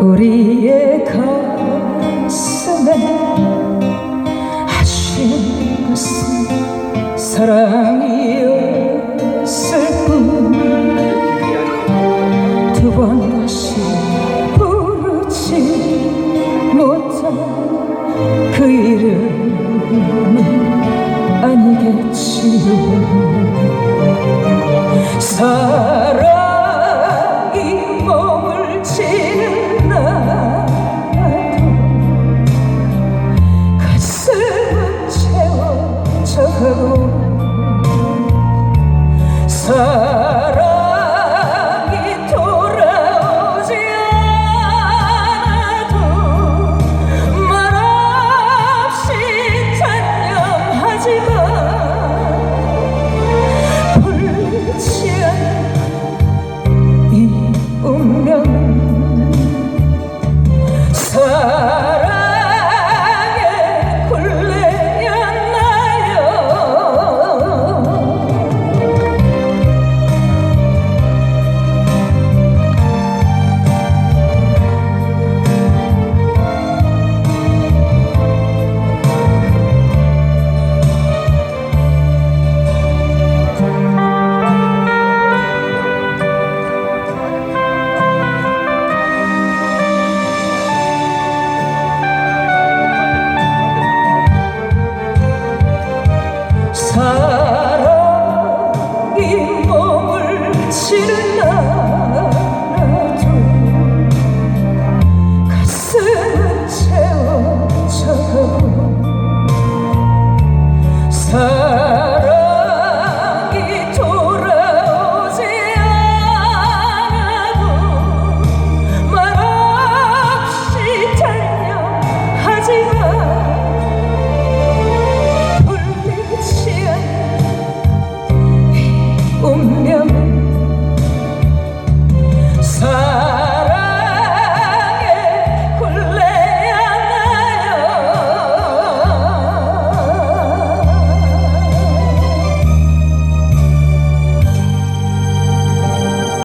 우리의 가슴에 아쉬운 것은 사랑이었을 뿐두 번 다시 부르지 못한 그 이름은 아니겠지요. 사랑 없어도 사랑이 돌아오지 않아도 말없이 찬양하지만 불치 않이 운명. 사랑 사랑이 몸을 치는